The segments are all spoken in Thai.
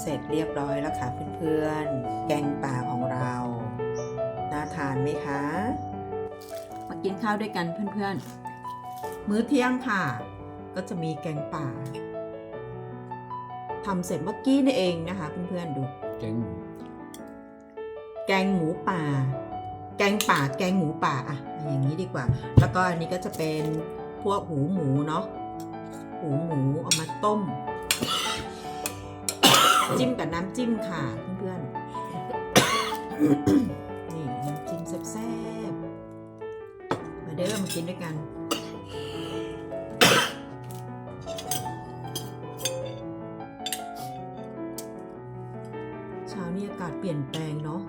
เสร็จเรียบร้อยแล้วค่ะเพื่อนๆ แกงป่าของเรา น่าทานไหมคะ มากินข้าวด้วยกันเพื่อนๆ มื้อเที่ยงค่ะ ก็จะมีแกงป่าทำเสร็จเมื่อกี้นี่เองนะคะเพื่อนๆดู แกงหมูแกงหมูป่า แกงป่า แกงหมูป่าอะอย่างนี้ดีกว่า แล้วก็อันนี้ก็จะเป็นพวกหูหมูเนาะ หูหมูเอามาต้ม จิ้มกับน้ำจิ้มค่ะเพื่อนๆ นี่น้ำจิ้มแซ่บๆ มาเด้อมากินด้วยกันเช้านี้อากาศเปลี่ยนแปลงเนาะ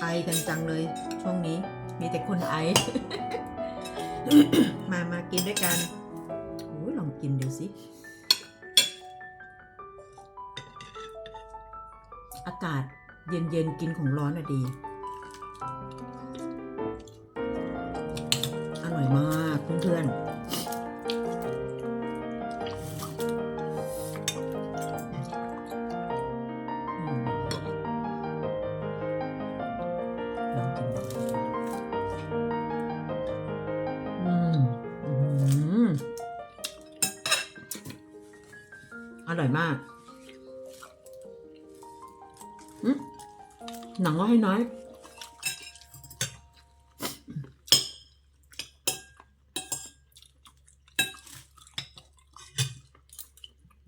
ไอกันจังเลยช่วงนี้มีแต่คนไอ มามากินด้วยกันโอ้ยลองกินดูสิ อากาศเย็นๆกินของร้อนอะดี อร่อยมากเพื่อนๆอร่อยมาก หนังว่าให้น้อย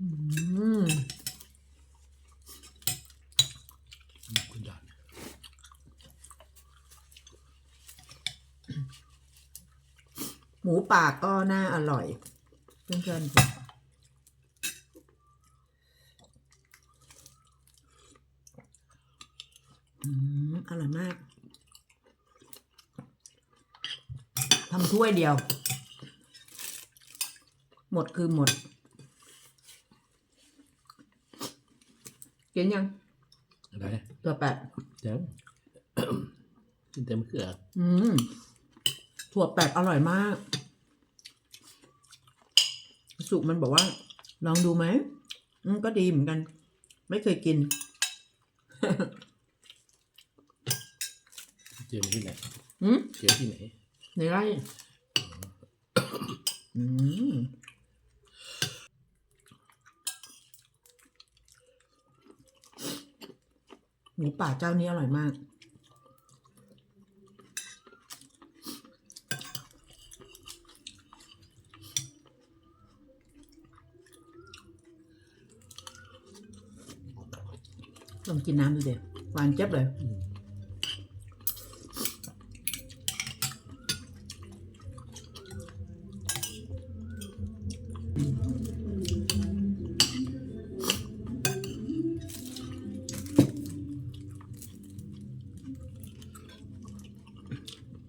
อืมคุณยายหมูป่าก็น่าอร่อย เพื่อนๆอืม อร่อยมากทำถ้วยเดียว หมดคือหมดกินยังอะไรตัวแปดเดี๋ยวกินเต็มเครืออืมถั่วแปดอร่อยมาก สุมันบอกว่า ลองดูไหมอืมก็ดีเหมือนกัน ไม่เคยกิน เจอที่ไหนอืมเจอที่ไหนในไร่อืมหมูป่าเจ้านี้อร่อยมาก ลองกินน้ำดูเด็หวานเจ็บเลย อืม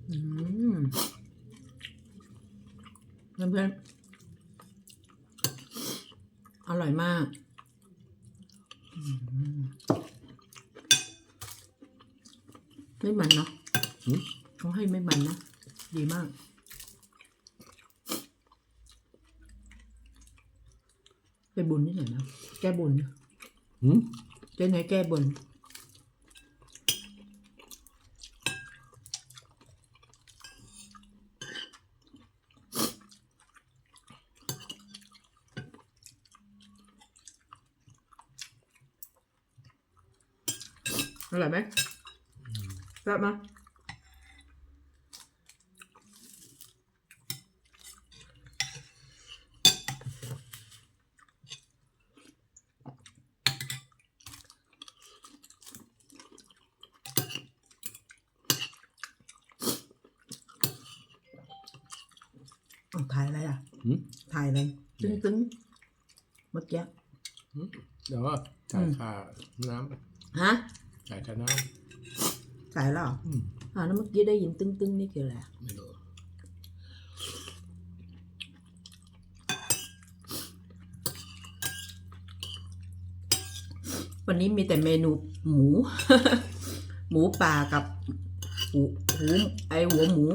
อืม เพื่อนๆอร่อยมากอืมไม่มันเนาะอืมเขาให้ไม่มันนะ ดีมาก ไปบุญที่ไหนนะ แก้บนนะหืมเจ๊ไหนแก้บน อร่อยไหมแซ่บไหมยอ้าวถ่ายอะไรอะหืม ถ่ายอะไรตึ้งตึ้งเมื่อกี้หืมเดี๋ยวว่าจ่ายค่าน้ฮะำจ่ายค่าน้ถ่ายแล้วเหรอำอืมอ่าแล้วเมื่อกี้ได้ยินตึ้งตึ้งนี่คืออะไรอะไม่รู้วันนี้มีแต่เมนูหมู หมูป่ากับหูหูไอหัวหมู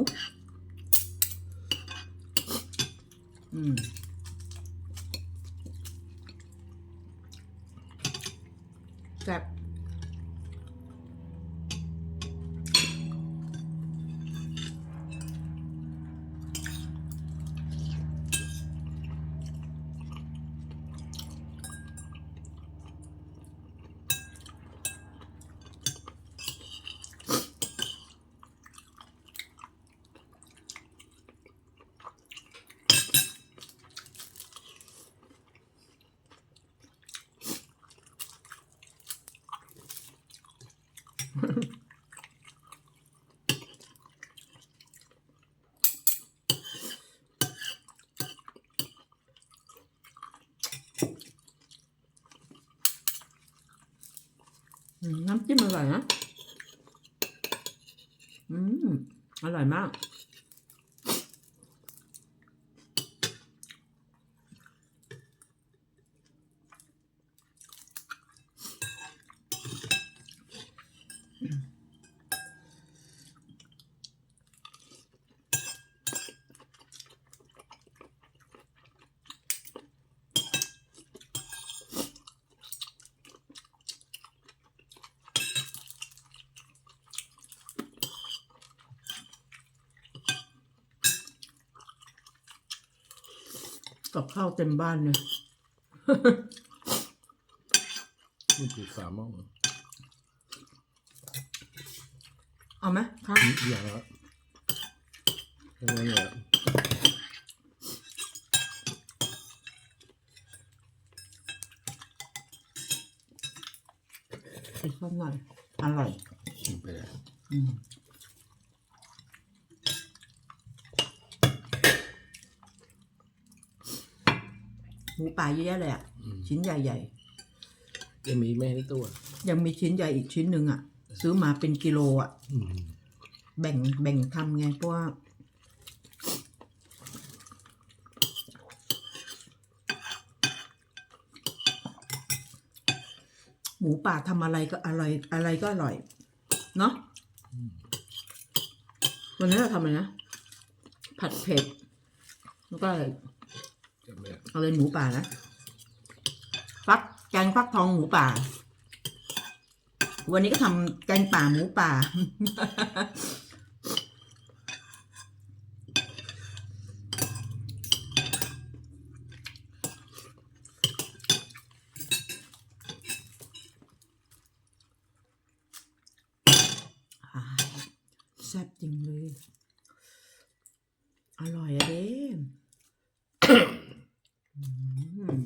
อืมซ่บอื น้ำจิ้มอร่อยนะ อืม อร่อยมาก กับข้าวเต็มบ้านเลยนี่คือสามหม้อเอาไหมข้าวอย่างละยังไงเนี่ยอีกสักหน่อยอร่อยกินไปเลยอืม มูป่าเยอะแยะเลยอะอืมชิ้นใหญ่ยังมีแม่ในตัวๆ ยังมีชิ้นใหญ่อีกชิ้นหนึ่งอะ ซื้อมาเป็นกิโลอะ อืมแบ่งแบ่งทำไงเพราะว่าหมูป่าทำอะไรก็อร่อยอะไรก็อร่อย เนาะวันนี้เราทำอะไรนะ ผัดเผ็ดแล้วก็อะไรจำไม่ได้ เอาเลยหมูป่านะฟักแกงฟักทองหมูป่า วันนี้ก็ทำแกงป่าหมูป่าอ่าแซ่บจริงเลย อร่อยอะเด้อืม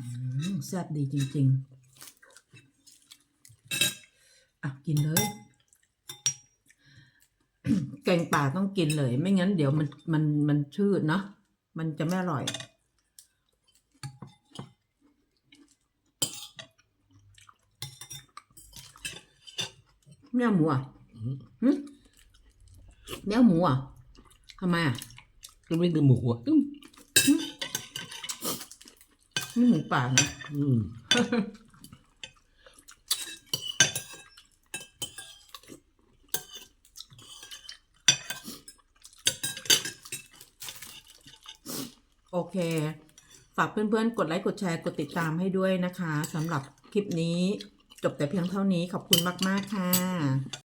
อืม แซ่บดีจริง ๆ อะ กินเลย แกงป่าต้องกินเลย ไม่งั้นเดี๋ยวมันมันมันชืดเนาะมันจะไม่อร่อย แม่หมูอะอืมหึแม่หมูอะทำไมอะก็ไม่ได้หมูอะอืม นี่หมูป่านะอืมโอเค ฝากเพื่อนๆ กดไลค์ กดแชร์ กดติดตามให้ด้วยนะคะสำหรับคลิปนี้จบแต่เพียงเท่านี้ขอบคุณมาก ๆ ค่ะ